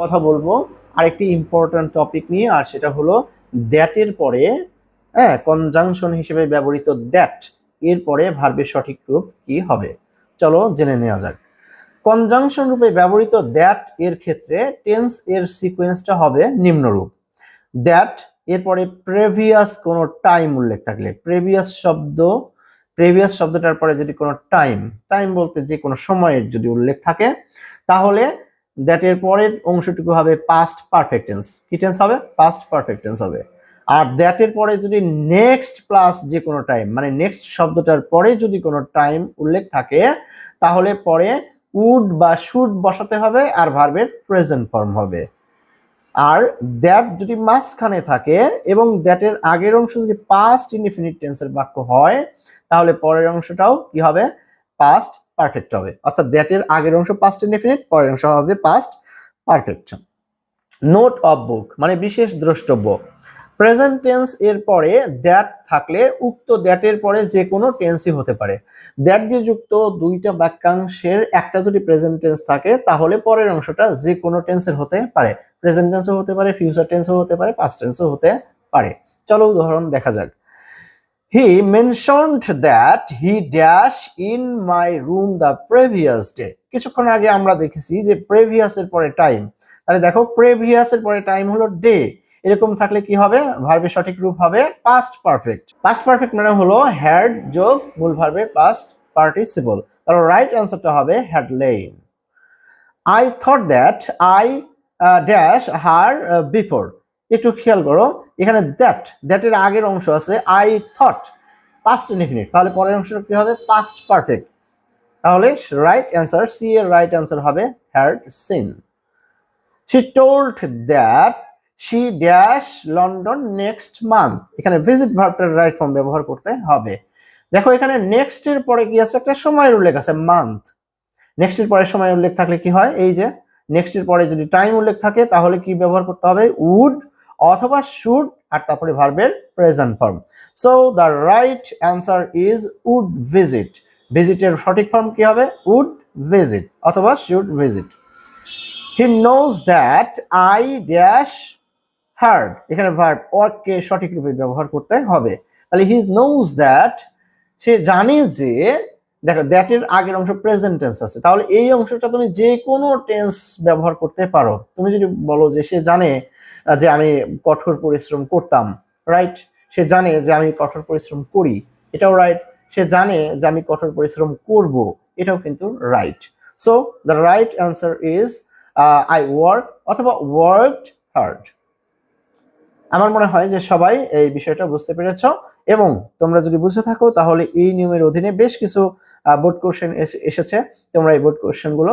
কথা বলব। আরেকটি ইম্পর্ট্যান্ট টপিক নিয়ে, আর সেটা হলো দ্যাটের পরে হ্যাঁ কনজাংশন হিসেবে ব্যবহৃত দ্যাট এর পরে ভার্বের সঠিক রূপ কি হবে? চলো জেনে নেওয়া যাক। কনজাংশন রূপে ব্যবহৃত দ্যাট এর ক্ষেত্রে টেন্স এর সিকোয়েন্সটা হবে নিম্নরূপ। দ্যাট এরপরে প্রেভিয়াস কোনো টাইম উল্লেখ থাকলে প্রেভিয়াস শব্দ প্রেভিয়াস শব্দটার পরে যদি কোনো টাইম টাইম বলতে যে কোনো সময়ের যদি উল্লেখ থাকে, তাহলে দ্যাট এর পরের অংশটুকু হবে পাস্ট পারফেক্ট টেন্স কি টেন্স হবে? পাস্ট পারফেক্ট টেন্স হবে। আর দ্যাট এর পরে যদি নেক্সট প্লাস যে কোনো টাইম মানে নেক্সট শব্দটার পরে যদি কোনো টাইম উল্লেখ থাকে, তাহলে পরে উড বা শুড বসাতে হবে আর ভার্বের প্রেজেন্ট ফর্ম হবে। আর দ্যাট যদি মাঝখানে থাকে এবং দ্যাটের আগের অংশ যদি পাস্ট ইনডিফিনিট টেন্সের বাক্য হয়, তাহলে পরের অংশটাও কি হবে? পাস্ট পারফেক্ট হবে। অর্থাৎ দ্যাটের আগের অংশ পাস্ট ইনডিফিনিট পরের অংশ হবে past perfect note of book মানে বিশেষ দ্রষ্টব্য। প্রেজেন্ট টেন্স এর পরে দ্যাট থাকলে উক্ত দ্যাটের পরে যে কোনো টেন্সই হতে পারে। দ্যাট দিয়ে যুক্ত দুইটা বাক্যাংশের একটা যদি প্রেজেন্ট টেন্স থাকে, তাহলে পরের অংশটা যে কোনো টেন্সের হতে পারে। প্রেজেন্ট টেন্সও হতে পারে ফিউচার টেন্সও হতে পারে পাস্ট টেন্সও হতে পারে। চলো উদাহরণ দেখা যাক। He mentioned that he dash in my room the previous day কিছুক্ষণ আগে আমরা দেখেছি যে প্রেভিয়াস এর পরে টাইম তাহলে দেখো প্রেভিয়াস এর পরে টাইম হলো ডে এরকম থাকলে কি হবে? ভার্বের সঠিক রূপ হবে পাস্ট পারফেক্ট পাস্ট পারফেক্ট মানে হলো হ্যাড যোগ মূল ভার্বের পাস্ট পার্টিসিপল তাহলে রাইট অ্যান্সারটা হবে had lain I thought that I dash her before একটু খেয়াল করো, এখানে দ্যাট দ্যাটের আগের অংশ আছে আই থট পাস্ট ইনফিনিট তাহলে পরের অংশটা কি হবে? পাস্ট পারফেক্ট তাহলে রাইট অ্যান্সার সি এর রাইট অ্যান্সার হবে had seen she told that she dash London next month এখানে ভিজিট ভার্বটার রাইট ফর্ম ব্যবহার করতে হবে। দেখো এখানে নেক্সট এর পরে কি আছে? একটা সময়ের উল্লেখ আছে মান্থ নেক্সট এর পরে সময় উল্লেখ থাকলে কি হয়? এই যে নেক্সট এর পরে যদি টাইম উল্লেখ থাকে, তাহলে কি ব্যবহার করতে হবে? উড অথবা শুড আর তারপরে ভার্বের present form so the right answer is would visit ভিজিটের সঠিক ফর্ম কি হবে? উড ভিজিট অথবা should visit he knows that I dash hard এখানে ভার্ব অরকে সঠিক রূপে ব্যবহার করতে হবে। তাহলে হি নোজ দ্যাট সে জানে যে দেখো দ্যাট এর আগের অংশ প্রেজেন্ট টেন্স আছে। তাহলে এই অংশটা তুমি যে কোনো টেন্স ব্যবহার করতে পারো। তুমি যদি বলো যে সে জানে যে আমি কঠোর পরিশ্রম করতাম রাইট সে জানে যে আমি কঠোর পরিশ্রম করি, এটাও রাইট সে জানে যে আমি কঠোর পরিশ্রম করব, এটাও কিন্তু right so the right answer is I work অথবা ওয়ার্কড হার্ড আমার মনে হয় যে সবাই এই বিষয়টা বুঝতে পেরেছ এবং তোমরা যদি বুঝে থাকো, তাহলে এই নিয়মের অধীনে বেশ কিছু বোর্ড কোশ্চেন এসেছে। তোমরা এই বোর্ড কোশ্চেনগুলো